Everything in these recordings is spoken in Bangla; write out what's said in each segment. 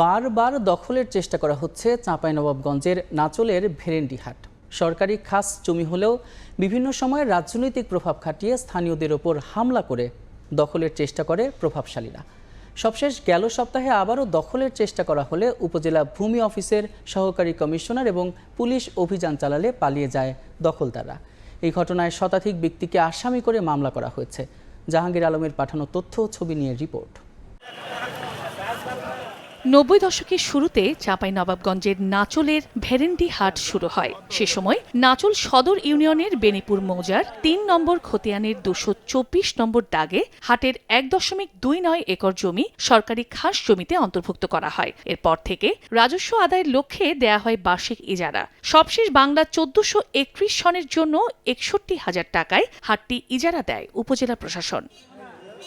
বারবার দখলের চেষ্টা করা হচ্ছে চাঁপাইনবাবগঞ্জের নাচলের ভেরেন্ডি হাট সরকারি খাস জমি হলেও বিভিন্ন সময় রাজনৈতিক প্রভাব খাটিয়ে স্থানীয়দের ওপর হামলা করে দখলের চেষ্টা করে প্রভাবশালীরা। সবশেষ গেল সপ্তাহে আবারও দখলের চেষ্টা করা হলে উপজেলা ভূমি অফিসের সহকারী কমিশনার এবং পুলিশ অভিযান চালালে পালিয়ে যায় দখলদাররা। এই ঘটনায় শতাধিক ব্যক্তিকে আসামি করে মামলা করা হয়েছে। জাহাঙ্গীর আলমের পাঠানো তথ্য ছবি নিয়ে রিপোর্ট। নব্বই দশকের শুরুতে চাঁপাইনবাবগঞ্জের নাচলের ভেরেন্ডি হাট শুরু হয়। সে সময় নাচল সদর ইউনিয়নের বেনিপুর মৌজার তিন নম্বর খতিয়ানের দুশো চব্বিশ নম্বর দাগে হাটের এক দশমিক দুই নয় একর জমি সরকারি খাস জমিতে অন্তর্ভুক্ত করা হয়। এরপর থেকে রাজস্ব আদায়ের লক্ষ্যে দেয়া হয় বার্ষিক ইজারা। সবশেষ বাংলা চোদ্দশো একত্রিশ সনের জন্য একষট্টি হাজার টাকায় হাটটি ইজারা দেয় উপজেলা প্রশাসন।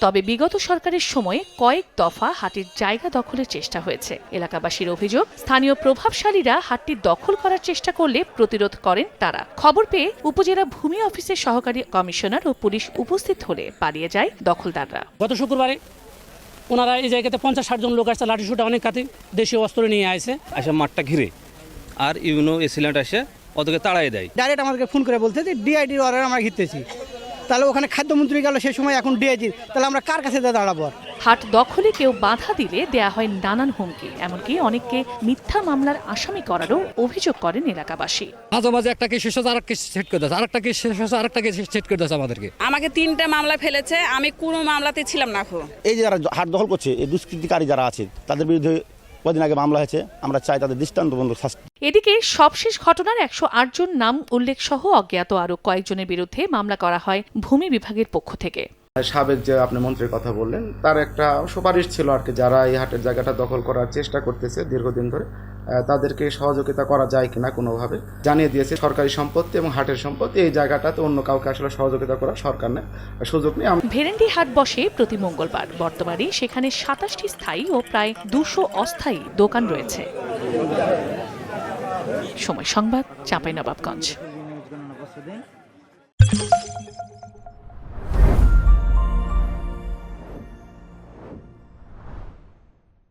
তবে বিগত সরকারের সময়ে কয়েক দফা হাটের জায়গা দখলের চেষ্টা হয়েছে। এলাকাবাসীর অভিযোগ স্থানীয় প্রভাবশালীরা হাটটি দখল করার চেষ্টা করলে প্রতিরোধ করেন তারা। খবর পেয়ে উপজেলা ভূমি অফিসের সহকারী কমিশনার ও পুলিশ উপস্থিত হলে পালিয়ে যায় দখলদাররা। গত শুক্রবারে ওনারা এই জায়গাতে পঞ্চাশ ষাট জন লোক আসছে লাঠি শুটে অনেক কাতে দেশীয় অস্ত্র নিয়ে আসে আসে মাঠটা ঘিরে আর ইউনো এসিলেন্ট আসে ওদেরকে তাড়াই দেয়। ডাইরেক্ট আমাদেরকে ফোন করে বলতে যে ডিআইডির অর্ডার আমরা ঘিরতেছি। তাহলে ওখানে খাদ্যমন্ত্রী গেল সেই সময় এখন ডিআইজি তাহলে আমরা কার কাছে দাঁড়াবো? হাট দখলে কেউ বাধা দিলে দেয়া হয় নানান হুমকি। এমনকি অনেককে মিথ্যা মামলার আসামি করারও অভিযোগ করেন এলাকাবাসী। মাঝে মাঝে একটা কেস শেষ হচ্ছে আরেক কেস সেট করে দিচ্ছে আরেকটা কেস শেষ হচ্ছে আরেকটা কেস সেট করে দিচ্ছে আমাদেরকে। আমাকে তিনটা মামলা ফেলেছে আমি কোনো মামলাতে ছিলাম না এখন। এই যে যারা হাট দখল করছে এই দুষ্কৃতিকারী যারা আছে তাদের বিরুদ্ধে কদিন আগে মামলা হয়েছে, আমরা চাই তাদের দৃষ্টান্তমূলক শাস্তি। এদিকে সবশেষ ঘটনার একশো আট জন নাম উল্লেখ সহ অজ্ঞাত আরও কয়েকজনের বিরুদ্ধে মামলা করা হয় ভূমি বিভাগের পক্ষ থেকে। সাবেক যে আপনি মন্ত্রীর কথা বললেন, তার একটা সুপারিশ ছিল আর কি। যারা এই হাটের জায়গাটা দখল করার চেষ্টা করতেছে দীর্ঘদিন ধরে তাদেরকে সহযোগিতা করা যায় কিনা কোনোভাবে জানিয়ে দিয়েছে সরকারি সম্পত্তি এবং হাটের সম্পত্তি। এই জায়গাটাতে অন্য কাউকে আসলে সহযোগিতা করা সরকার নেই সুযোগ নেই। ভেরেন্ডি হাট বসে প্রতি মঙ্গলবার। বর্তমানে সেখানে সাতাশটি স্থায়ী ও প্রায় দুশো অস্থায়ী দোকান রয়েছে। সময় সংবাদ, চাঁপাইনবাবগঞ্জ।